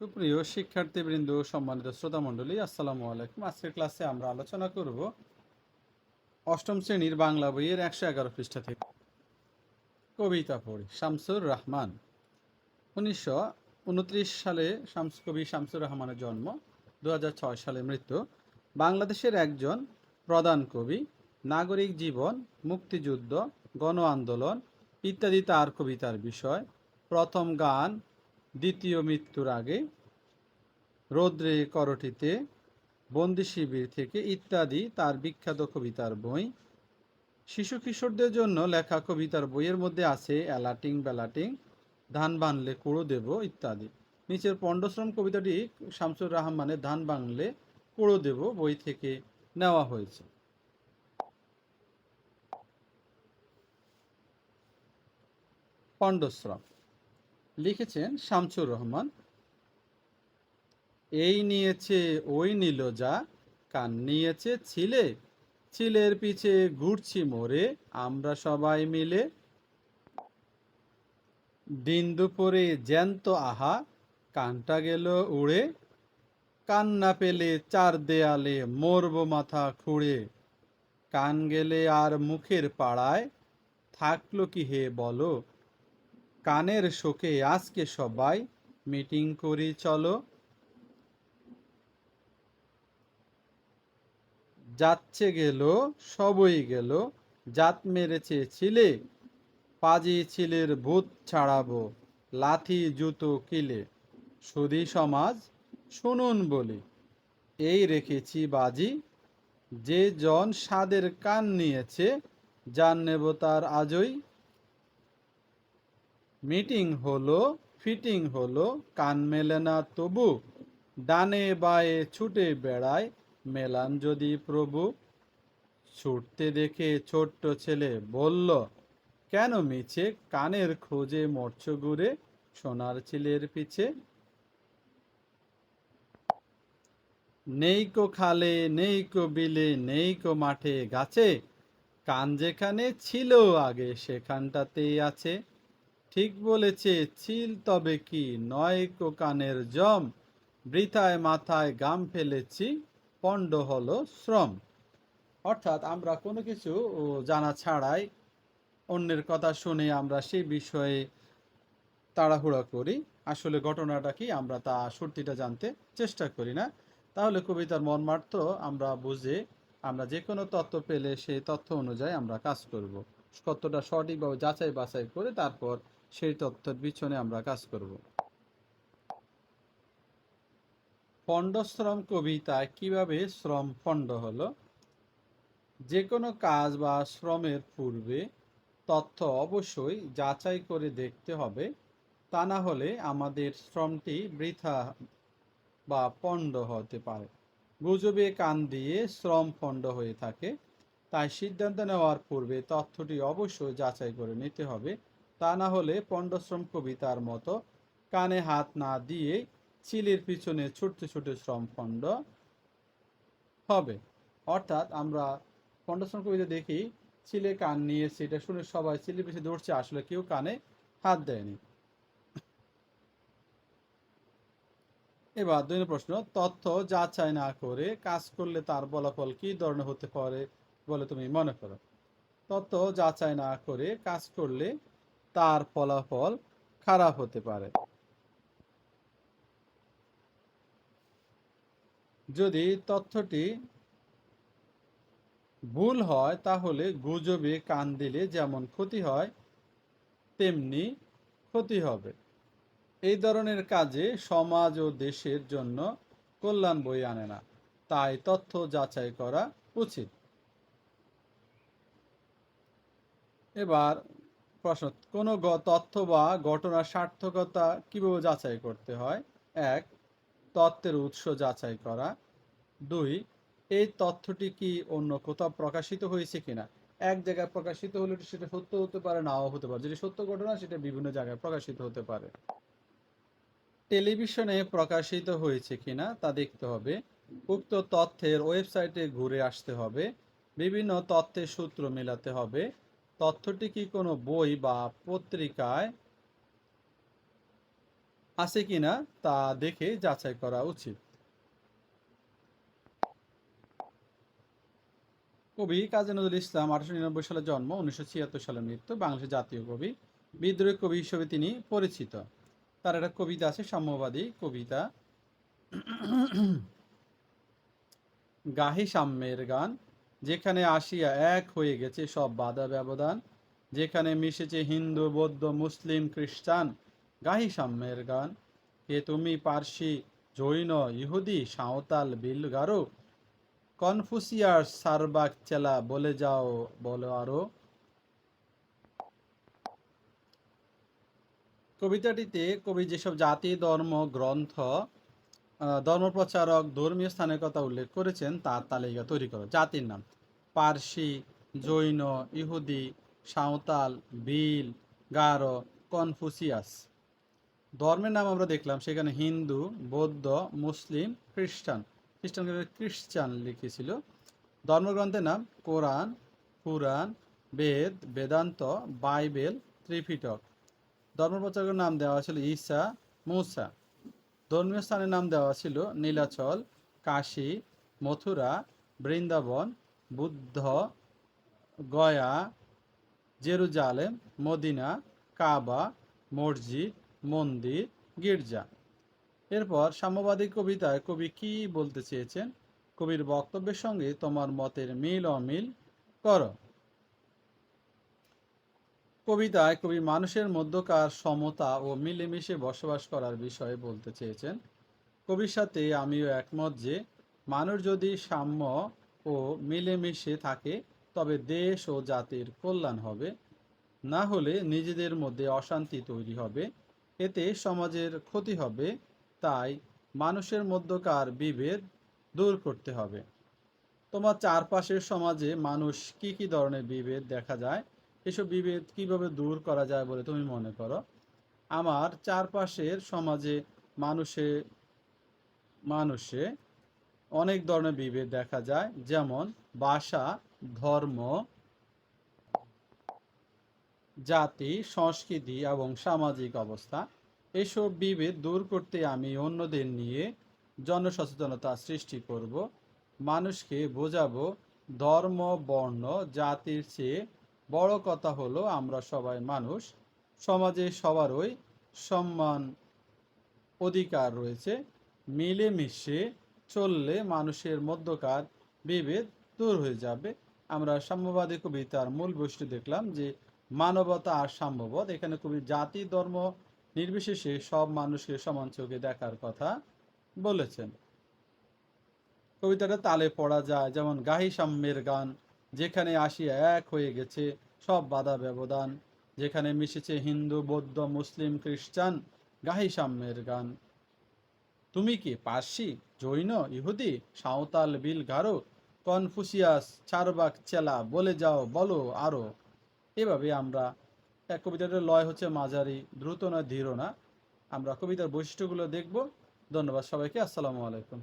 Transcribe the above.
সুপ্রিয় শিক্ষার্থীবৃন্দ, সম্মানিত শ্রোতা মণ্ডলী আসসালামু আলাইকুম। আজকের ক্লাসে আমরা আলোচনা করব অষ্টম শ্রেণির বাংলা বইয়ের একশো এগারো পৃষ্ঠা থেকে। কবিতা পড়ি। শামসুর রহমান। উনিশশো উনত্রিশ সালে শামস, কবি শামসুর রহমানের জন্ম দু সালে মৃত্যু। বাংলাদেশের একজন প্রধান কবি, নাগরিক জীবন, মুক্তিযুদ্ধ গণ আন্দোলন ইত্যাদি তার কবিতার বিষয়। প্রথম গান দ্বিতীয় মৃত্যুর আগে রৌদ্রে করটিতে বন্দি শিবির থেকে ইত্যাদি তার বিখ্যাত কবিতার বই। শিশু কিশোরদের জন্য লেখা কবিতার বইয়ের মধ্যে আছে অ্যালাটিং বেলাটিং, ধান বানলে কুড়ো দেব ইত্যাদি। নিচের পণ্ডশ্রম কবিতাটি শামসুর রহমানের ধান বাংলে কুড়ো দেব বই থেকে নেওয়া হয়েছে। পণ্ডশ্রম লিখেছেন শামসুর রহমান। এই নিয়েছে, ওই নিল যা, কান নিয়েছে ছিলে, ছিলের পিছে ঘুরছি মোরে, আমরা সবাই মিলে। দিন দুপুরে জ্যান্ত আহা, কানটা গেল উড়ে, কান্না পেলে চার দেয়ালে মরব মাথা খুঁড়ে। কান গেলে আর মুখের পাড়ায়, থাকল কি হে বলো কানের শোকে আজকে সবাই মিটিং করি, চলো। যাচ্ছে গেল, সবই গেল। জাত মেরেছে ছিলে, পাজি ছিলের ভূত ছাড়াবো, লাথি, জুতো কিলে। সুধী সমাজ, শুনুন বলি, এই রেখেছি বাজি। যে জন সাদের কান নিয়েছে যান নেব তার আজই। মিটিং হলো, ফিটিং হলো, কান মেলে না তবু। ডানে বায়ে ছুটে বেড়ায়, মেলান যদি প্রভু। ছুটতে দেখে ছোট্ট ছেলে বলল, কেন মিছে? কানের খোঁজে মরছ ঘুরে সোনার ছিলের পিছে। নেইকো খালে, নেইকো বিলে, নেইকো মাঠে গাছে, কান যেখানে ছিল আগে সেখানটাতেই আছে। ঠিক বলেছে, ছিল তবে কি? নয় কো কানের জম, বৃথায় মাথায় গাম ফেলেছি, পণ্ড হলো শ্রম। অর্থাৎ আমরা কোনো কিছু জানা ছাড়াই অন্যের কথা শুনে আমরা সেই বিষয়ে তাড়াহুড়া করি। আসলে ঘটনাটা কি? আমরা তা সত্যিটা জানতে চেষ্টা করি না। তাহলে কবিতার মর্মার্থ আমরা বুঝে আমরা যে কোনো তথ্য পেলে সেই তথ্য অনুযায়ী আমরা কাজ করব। কতটা সঠিকভাবে যাচাই বাছাই করে তারপর সেই তথ্যের পিছনে আমরা কাজ করব। পণ্ডশ্রম কবিতা কীভাবে শ্রম পণ্ড হলো? যে কোনো কাজ বা শ্রমের পূর্বে তথ্য অবশ্যই যাচাই করে দেখতে হবে। তা না হলে আমাদের শ্রমটি বৃথা বা পণ্ড হতে পারে। গুজবে কান দিয়ে শ্রম পণ্ড হয়ে থাকে। তাই সিদ্ধান্ত নেওয়ার পূর্বে তথ্যটি অবশ্যই যাচাই করে নিতে হবে। তা না হলে পণ্ডশ্রম কবিতার মতো কানে হাত না দিয়ে চিলের পিছনে ছুটতে ছুটে শ্রম পণ্ড হবে। অর্থাৎ আমরা পণ্ডশ্রম কবিতা দেখি, চিলে কান নিয়েছে এটা শুনে সবাই চিলের পিছনে দৌড়ছে, আসলে কেউ কানে হাত দেয়নি। এবার দুই প্রশ্ন, তথ্য যাচাই না করে কাজ করলে তার ফলাফল কি ধরনের হতে পারে বলে তুমি মনে করো? তথ্য যাচাই না করে কাজ করলে তার ফলাফল খারাপ হতে পারে। যদি তথ্যটি ভুল হয়, তাহলে গুজবে কান দিলে যেমন ক্ষতি হয়, তেমনি ক্ষতি হবে। এই ধরনের কাজে সমাজ ও দেশের জন্য কল্যাণ বই আনে না। তাই তথ্য যাচাই করা উচিত। এবার প্রশ্ন, কোনো তথ্য বা ঘটনার সার্থকতা কীভাবে যাচাই করতে হয়? এক তত্ত্বের উৎস যাচাই করা। দুই, এই তথ্যটি কি অন্য কোথাও প্রকাশিত হয়েছে কিনা? এক জায়গায় প্রকাশিত হলে সেটা সত্য হতে পারে, নাও হতে পারে। যেটা সত্য ঘটনা, সেটা বিভিন্ন জায়গায় প্রকাশিত হতে পারে। টেলিভিশনে প্রকাশিত হয়েছে কিনা, তা দেখতে হবে। উক্ত তথ্যের ওয়েবসাইটে ঘুরে আসতে হবে। বিভিন্ন তথ্যের সূত্র মেলাতে হবে। তথ্যটি কি কোনো বই বা পত্রিকায় আছে কিনা তা দেখে যাচাই করা উচিত। কবি কাজী নজরুল ইসলাম আঠারোশো নিরানব্বই সালে জন্ম, উনিশশো ছিয়াত্তর সালে মৃত্যু বাংলাদেশের জাতীয় কবি, বিদ্রোহী কবি হিসেবে তিনি পরিচিত। তার একটা কবিতা আছে, সাম্যবাদী কবিতা। গাহি সাম্যের গান যেখানে আসিয়া এক হয়ে গেছে সব বাধা ব্যবধান, যেখানে মিশেছে হিন্দু, বৌদ্ধ, মুসলিম, খ্রিস্টান, গাহি সাম্যের গান। কে তুমি পার্সি, জৈন, ইহুদি, সাঁওতাল, বিল গারো কনফুসিয়াস সারবাক চেলা বলে যাও, বলো আরও। কবিতাটিতে কবি যেসব জাতি, ধর্ম, গ্রন্থ ধর্মপ্রচারক ধর্মীয় স্থানের কথা উল্লেখ করেছেন, তার তালিকা তৈরি করো। জাতির নাম। পার্সি, জৈন, ইহুদি, সাঁওতাল, বিল, গারো, কনফুসিয়াস। ধর্মের নাম আমরা দেখলাম, সেখানে হিন্দু, বৌদ্ধ, মুসলিম, খ্রিস্টান। খ্রিস্টান খ্রিস্টান লিখেছিল। ধর্মগ্রন্থের নাম কোরআন পুরাণ বেদ, বেদান্ত, বাইবেল, ত্রিপিটক। ধর্মপ্রচারকের নাম দেওয়া হয়েছিল ঈসা, মূসা। ধর্মীয় স্থানের নাম দেওয়া ছিল Nilachal, Kashi, Mathura, Vrindavan, Bodh, Gaya, Jerusalem, Medina, Kaaba, মসজিদ, মন্দির, গির্জা। এরপর সাম্যবাদী কবিতায় কবি কি বলতে চেয়েছেন? কবির বক্তব্যের সঙ্গে তোমার মতের মিল অমিল করো। কবিতায় কবি মানুষের মধ্যকার সমতা ও মিলেমিশে বসবাস করার বিষয়ে বলতে চেয়েছেন। কবির সাথে আমিও একমত যে, মানুষ যদি সাম্য ও মিলেমিশে থাকে, তবে দেশ ও জাতির কল্যাণ হবে। না হলে নিজেদের মধ্যে অশান্তি তৈরি হবে। এতে সমাজের ক্ষতি হবে। তাই মানুষের মধ্যকার বিভেদ দূর করতে হবে। তোমার চারপাশের সমাজে মানুষ কি কি ধরনের বিভেদ দেখা যায়? এসব বিভেদ কীভাবে দূর করা যায় বলে তুমি মনে করো? আমার চারপাশের সমাজে মানুষে মানুষে অনেক ধরনের বিভেদ দেখা যায়, যেমন ভাষা, ধর্ম, জাতি, সংস্কৃতি এবং সামাজিক অবস্থা। এসব বিভেদ দূর করতে আমি অন্যদের নিয়ে জনসচেতনতা সৃষ্টি করব, মানুষকে বোঝাবো, ধর্ম, বর্ণ, জাতির চেয়ে বড় কথা হলো, আমরা সবাই মানুষ, সমাজে সবারই সম্মান অধিকার রয়েছে। মিলেমিশে চললে মানুষের মধ্যকার বিভেদ দূর হয়ে যাবে। আমরা সাম্যবাদী কবিতার মূল বৈশিষ্ট্য দেখলাম যে, মানবতা আর সাম্যবোধ এখানে কবি জাতি, ধর্ম নির্বিশেষে সব মানুষকে সমান চোখে দেখার কথা বলেছেন। কবিতাটা তালে পড়া যায়, যেমন গাহি সাম্যের গান যেখানে আসিয়া এক হয়ে গেছে, সব বাধা ব্যবধান। যেখানে মিশেছে হিন্দু, বৌদ্ধ, মুসলিম, খ্রিস্টান, গাহি সাম্যের গান। তুমি কি পার্সি, জৈন, ইহুদি, সাঁওতাল, বিল গারো, কনফুসিয়াস, চারবাক চেলা, বলে যাও, বলো আরও। এভাবে আমরা, এক কবিতাটার লয় হচ্ছে মাঝারি, দ্রুত না, ধীর না। আমরা কবিতার বৈশিষ্ট্যগুলো দেখব। ধন্যবাদ সবাইকে, আসসালামু আলাইকুম।